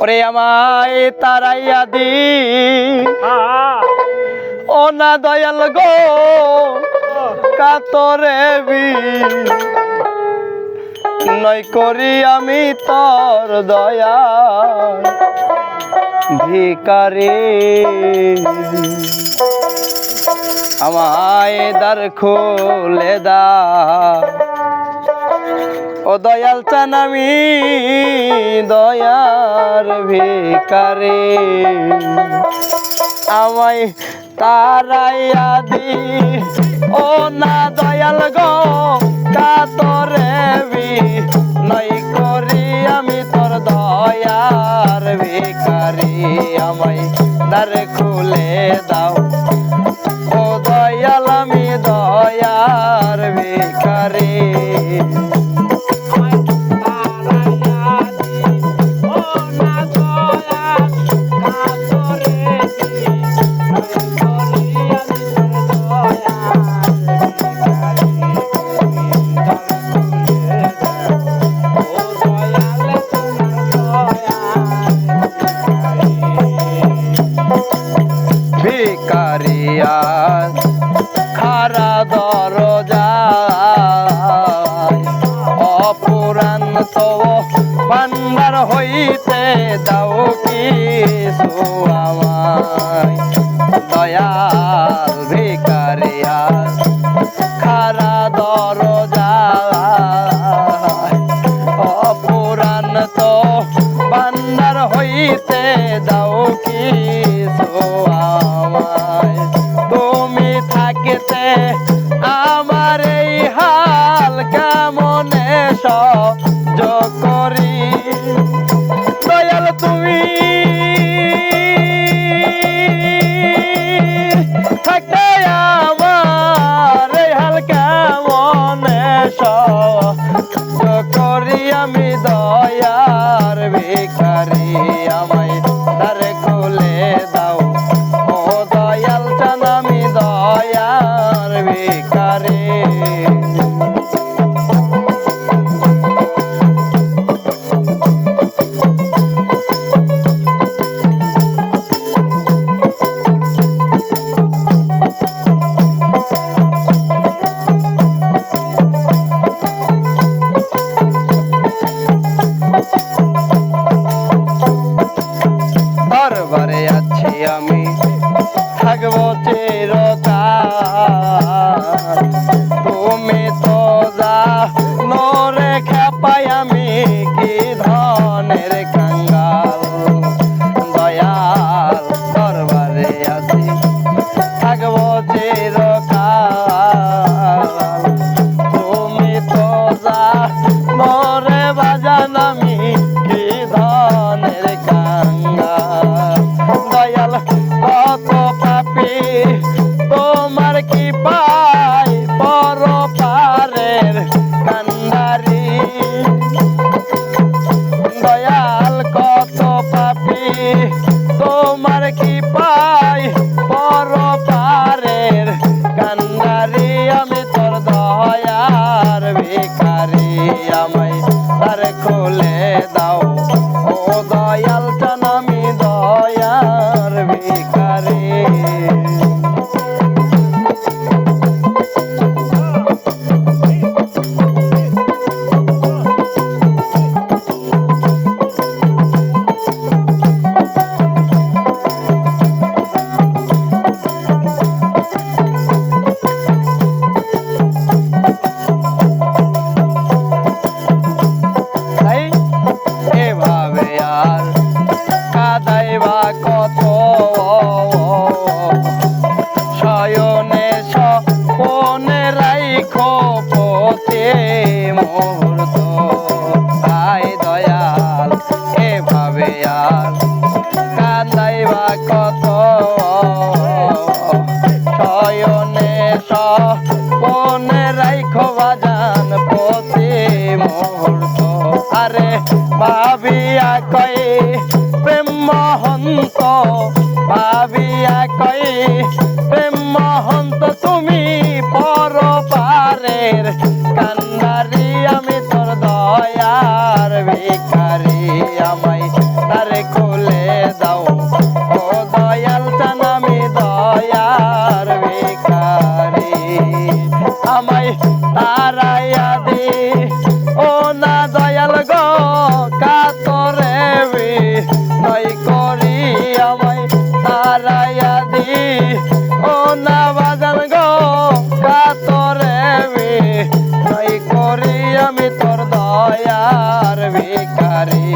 ওরে আমায় তারাইয়া দি। ও দয়াল গো, কাতরে বি। নয় করি আমি তোর দয়া ভিকারে আমায় দার খুলে দা ও দয়াল চান আমি দয়ার ভিকারে আমায় তারাইয়া দি। ও না দয়াল গো, কাতরে বি। নই করি আমি তোর দয়ার ভিকারি আমায় দার খুলে দাও। তো ভান্ডার হইতে দাও কি আমায়। দয়াল ভিকারিয়া খারা দরজা। অপুরাণ তো ভান্ডার হইতে দাও কি আমায়। করি আমি দয়ার ভিখারি আমায় তারে খুলে দাও। ও দয়াল আমি দয়ার ভিখারি। আমায় তার খুলে দাও। কত শয়নে সপনে রাইখ পথে মুহূর্ত মহন্ত তুমি